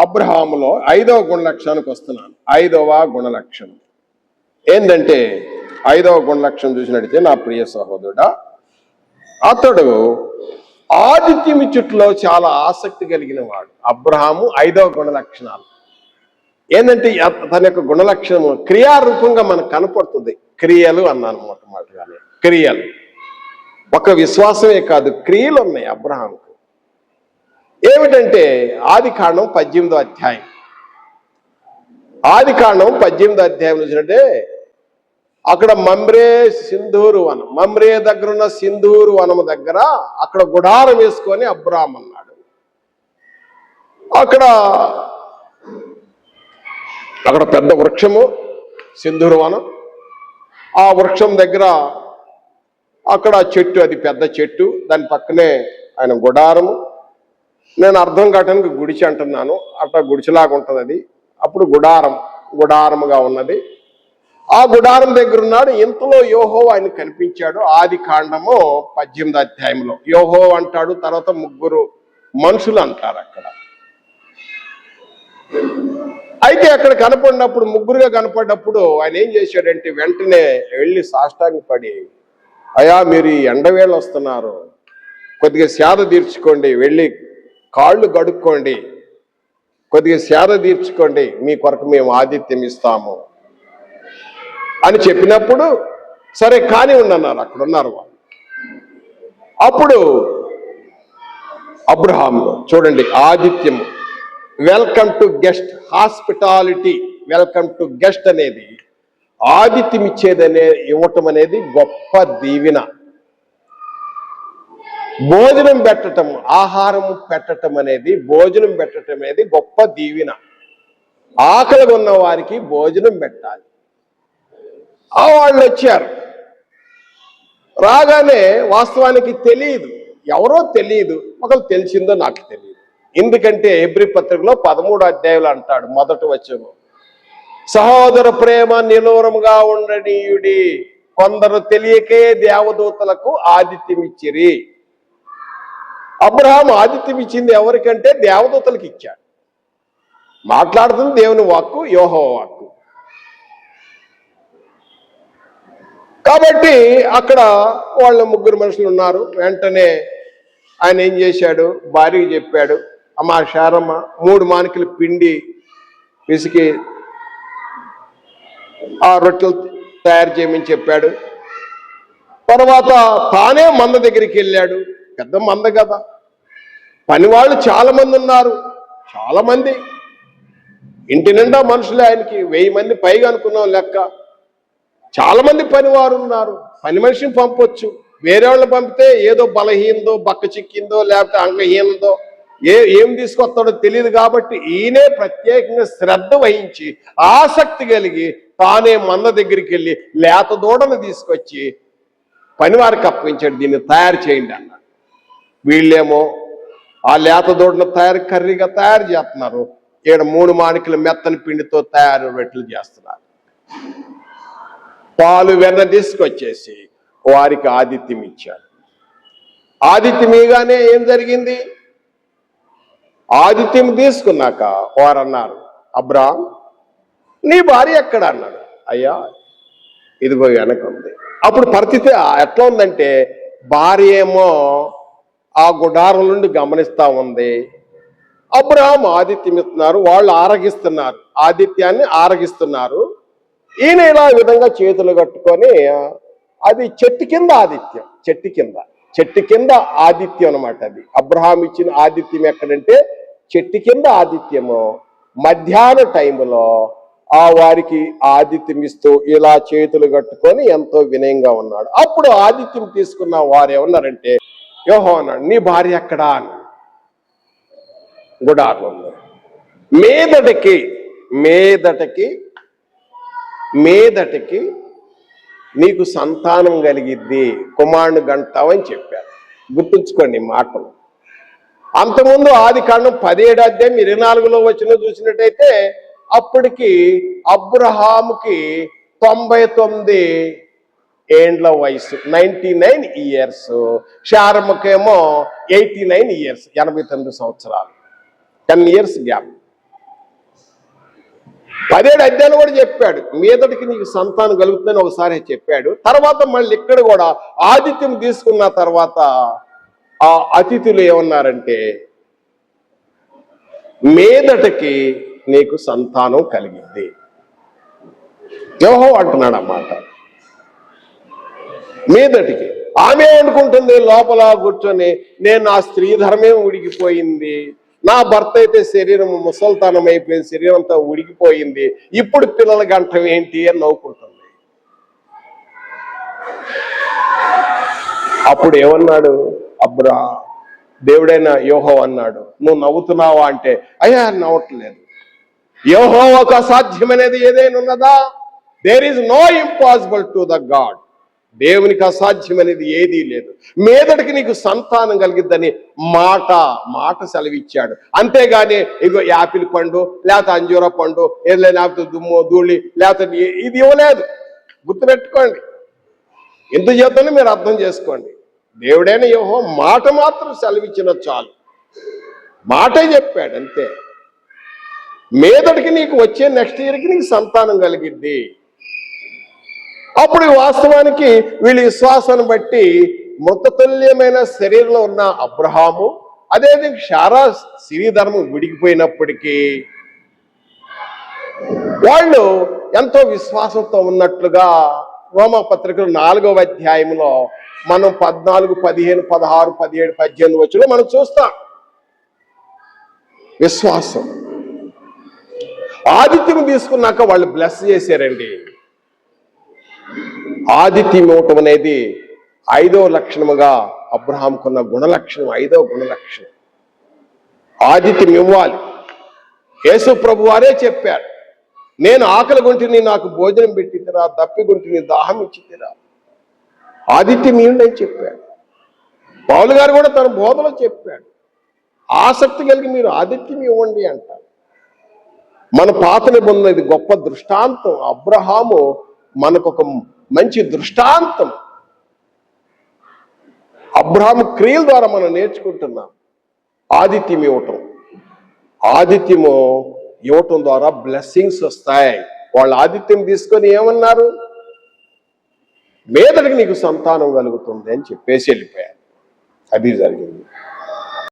అబ్రహాములో ఐదవ గుణలక్షణానికి వస్తున్నాను. ఐదవ గుణలక్షణం. ఏంటంటే ఐదవ గుణలక్షణం చూసినట్టయితే నా ప్రియ సహోదరుడా అతడు ఆదిత్యమిచ్చుట్లో చాలా ఆసక్తి కలిగిన వాడు. అబ్రహాము ఐదవ గుణలక్షణాలు. ఏంటంటే తన యొక్క గుణలక్షణము క్రియారూపంగా మనకు కనపడుతుంది. క్రియలు అన్నాను మొట్టమొదటిగానే. క్రియలు. ఒక విశ్వాసమే కాదు క్రియలు ఉన్నాయి అబ్రహాంకు ఏమిటంటే ఆది కాండం పద్దెనిమిదో అధ్యాయం. ఆది కాండం పద్దెనిమిదో అధ్యాయం చూసినట్టే అక్కడ మమ్రే సింధూరు వనం మమ్రే దగ్గర ఉన్న సింధూరు వనం దగ్గర అక్కడ గుడారం వేసుకొని అబ్రామ్ అన్నాడు. అక్కడ అక్కడ పెద్ద వృక్షము సింధూరు వనం. ఆ వృక్షం దగ్గర అక్కడ చెట్టు అది పెద్ద చెట్టు దాని పక్కనే ఆయన గుడారము. నేను అర్థం కావటానికి గుడిచి అంటున్నాను. అట్లా గుడిచిలాగా ఉంటుంది అది అప్పుడు గుడారం గుడారముగా ఉన్నది. ఆ గుడారం దగ్గర ఉన్నాడు ఇంతలో యోహో ఆయన కనిపించాడు. ఆది కాండము పద్దెనిమిది అధ్యాయంలో యోహో అంటాడు తర్వాత ముగ్గురు మనుషులు అంటారు అక్కడ. అయితే అక్కడ కనపడినప్పుడు ముగ్గురుగా కనపడినప్పుడు ఆయన ఏం చేశాడంటే వెంటనే వెళ్ళి సాష్టాంగపడి అయా మీరు ఈ ఎండవేళ వస్తున్నారు. కొద్దిగా సేద తీర్చుకోండి. వెళ్ళి కాళ్ళు గడుక్కోండి కొద్దిగా సేద తీర్చుకోండి. మీ కొరకు మేము ఆతిథ్యం ఇస్తాము. అని చెప్పినప్పుడు సరే కాని ఉండన్నారు అక్కడ ఉన్నారు వాళ్ళు. అప్పుడు అబ్రహాంలో చూడండి ఆదిత్యము welcome to guest hospitality welcome to guest అనేది ఆదిత్యం ఇచ్చేదనే ఇవ్వటం అనేది గొప్ప దీవెన. భోజనం పెట్టటం ఆహారం పెట్టటం అనేది భోజనం పెట్టటం అనేది గొప్ప దీవెన. ఆకలిగా ఉన్న వారికి భోజనం పెట్టాలి. ఆ వాళ్ళు వచ్చారు. రాగానే వాస్తవానికి తెలియదు. ఎవరో తెలియదు. ఒకరు తెలిసిందో నాకు తెలియదు. ఎందుకంటే ఎబ్రి పత్రికలో పదమూడు అధ్యాయులు అంటాడు మొదటి వచ్చము సహోదర ప్రేమ నిలవరముగా ఉండనీయుడి. కొందరు తెలియకే దేవదూతలకు ఆదిత్యమిచ్చిరి. అబ్రహాం ఆదిత్యం ఇచ్చింది ఎవరికంటే దేవదూతలకు ఇచ్చాడు. మాట్లాడుతుంది దేవుని వాక్కు యోహో వాక్కు. కాబట్టి అక్కడ వాళ్ళ ముగ్గురు మనుషులు ఉన్నారు. వెంటనే ఆయన ఏం చేశాడు? భార్యకి చెప్పాడు అమ్మా శారమ్మ మూడు మానికలు పిండి పిసికి ఆ రొట్టెలు తయారు చేయమని చెప్పాడు. తర్వాత తానే మంద దగ్గరికి వెళ్ళాడు. పెద్ద మంద కదా. పని వాళ్ళు చాలా మంది ఉన్నారు. చాలా మంది ఇంటి నిండా మనుషులే ఆయనకి వెయ్యి మంది పైగా అనుకున్నాం లెక్క. చాలా మంది పనివారు ఉన్నారు. పని మనిషిని పంపొచ్చు. వేరే వాళ్ళని పంపితే ఏదో బలహీనదో బక్క చిక్కిందో లేకపోతే అంగహీనదో ఏ ఏం తీసుకొస్తాడో తెలియదు కాబట్టి ఈయనే ప్రత్యేకంగా శ్రద్ధ వహించి ఆసక్తి కలిగి తానే మంద దగ్గరికి వెళ్ళి లేత దూడను తీసుకొచ్చి పనివారికి అప్పగించాడు. దీన్ని తయారు చేయండి అన్నాడు. వీళ్ళేమో ఆ లేత దూడను తయారు కర్రీగా తయారు చేస్తున్నారు. ఈడ మూడు మాణికల మెత్తని పిండితో తయారు రొట్టెలు చేస్తున్నారు. పాలు వెన్న తీసుకొచ్చేసి వారికి ఆదిత్యం ఇచ్చాడు ఆదిత్యం ఇగానే ఏం జరిగింది? ఆదిత్యం తీసుకున్నాక వారు అన్నారు అబ్రామ్ నీ భార్య ఎక్కడ? అన్నాడు. అయ్యా ఇదిగో వెనక ఉంది. అప్పుడు పరిస్థితి ఎట్లా ఉందంటే భార్య ఏమో ఆ గుడారం నుండి గమనిస్తా ఉంది. అబ్రహాం ఆదిత్యం ఇస్తున్నారు వాళ్ళు ఆరగిస్తున్నారు. ఆదిత్యాన్ని ఆరగిస్తున్నారు. ఈయన ఇలా విధంగా చేతులు కట్టుకొని అది చెట్టు కింద ఆదిత్యం చెట్టు కింద. చెట్టు కింద ఆదిత్యం అనమాట అది. అబ్రహాం ఇచ్చిన ఆదిత్యం ఎక్కడంటే చెట్టు కింద ఆదిత్యము మధ్యాహ్న టైంలో ఆ వారికి ఆదిత్యం ఇస్తూ ఇలా చేతులు కట్టుకొని ఎంతో వినయంగా ఉన్నాడు. అప్పుడు ఆదిత్యం తీసుకున్న వారు ఏమన్నారంటే యోహో అన్నాడు నీ భార్య ఎక్కడా అన్నాడు గుడారంలో మీదటికి మీదటికి మీదటికి నీకు సంతానం కలిగిద్ది కుమారుని గంటావని చెప్పారు. గుర్తుంచుకోండి మాటలు. అంతకుముందు ఆది కాండం పదిహేడు అధ్యాయం ఇరవై నాలుగులో వచ్చిన చూసినట్టయితే అప్పటికి అబ్రహాముకి తొంభై తొమ్మిది ఏండ్ల వయసు నైన్టీ నైన్ ఇయర్స్ షారమ్మకేమో ఎయిటీ నైన్ ఇయర్స్ ఎనభై తొమ్మిది సంవత్సరాలు. టెన్ ఇయర్స్ గ్యాప్ పదిహేడు అధ్యాయులు కూడా చెప్పాడు మీదటికి నీకు సంతానం కలుగుతుందని ఒకసారి చెప్పాడు. తర్వాత మళ్ళీ ఇక్కడ కూడా ఆతిథ్యం తీసుకున్న తర్వాత ఆ అతిథులు ఏమన్నారంటే మీదటికి నీకు సంతానం కలిగింది. యోహో అంటున్నాడు అన్నమాట మీదటికి. ఆమె అనుకుంటుంది లోపల కూర్చొని నేను నా స్త్రీ ధర్మే ఉడికిపోయింది. నా భర్త అయితే శరీరం ముసల్తనం అయిపోయింది శరీరం అంతా ఉడికిపోయింది. ఇప్పుడు పిల్లల గంటం ఏంటి? అని నవ్వుకుంటుంది. అప్పుడు ఏమన్నాడు? అబ్రా దేవుడైన యోహో అన్నాడు నువ్వు నవ్వుతున్నావా? అంటే అయ్యా నవ్వట్లేదు. యోహో ఒక అసాధ్యమనేది ఏదైనా ఉన్నదా? There is no impossible to the god దేవునికి అసాధ్యమనేది ఏదీ లేదు. మీదటికి నీకు సంతానం కలిగిద్దని మాట మాట సెలవిచ్చాడు. అంతేగాని ఇగో యాపిల్ పండు లేకపోతే అంజూర పండు ఏదో లేకపోతే దుమ్ము ధూళి లేకపోతే ఇది ఇవ్వలేదు. గుర్తుపెట్టుకోండి. ఎంత చేద్దని మీరు అర్థం చేసుకోండి. దేవుడైన యోహో మాట మాత్రం సెలవిచ్చిన చాలు. మాటే చెప్పాడు అంతే. మీదటికి నీకు వచ్చే నెక్స్ట్ ఇయర్కి నీకు సంతానం కలిగిద్ది. అప్పుడు వాస్తవానికి వీళ్ళ విశ్వాసాన్ని బట్టి మృతతుల్యమైన శరీరంలో ఉన్న అబ్రహాము అదే షారా సిరిధర్మం విడిగిపోయినప్పటికీ వాళ్ళు ఎంతో విశ్వాసంతో ఉన్నట్లుగా రోమా పత్రికలు నాలుగవ అధ్యాయంలో మనం పద్నాలుగు పదిహేను పదహారు పదిహేడు పద్దెనిమిది వచ్చిన మనం చూస్తాం. విశ్వాసం. ఆదిత్యం తీసుకున్నాక వాళ్ళు బ్లెస్ చేశారండి. ఆదిత్యం ఇవ్వటం అనేది ఐదో లక్షణముగా అబ్రహాంకున్న గుణలక్షణం ఐదవ గుణలక్షణం. ఆదిత్యం ఇవ్వాలి యేసు ప్రభు వారే చెప్పారు నేను ఆకలి గుంటిని నాకు భోజనం పెట్టిందిరా దప్పి గుంటిని దాహం ఇచ్చిందిరా ఆదిత్యం ఇవ్వండి అని చెప్పాడు. పౌలు గారు కూడా తన బోధలో చెప్పాడు ఆసక్తి కలిగి మీరు ఆదిత్యం ఇవ్వండి అంటారు. మన పాత నిబంధన ఇది గొప్ప దృష్టాంతం. అబ్రహాము మనకు ఒక మంచి దృష్టాంతం. అబ్రహాము క్రియల ద్వారా మనం నేర్చుకుంటున్నాం. ఆదిత్యం ఇవ్వటం. ఆదిత్యము ఇవ్వటం ద్వారా బ్లెస్సింగ్స్ వస్తాయి. వాళ్ళు ఆదిత్యం తీసుకొని ఏమన్నారు? మీదటికి నీకు సంతానం కలుగుతుంది అని చెప్పేసి వెళ్ళిపోయారు. అది జరిగింది.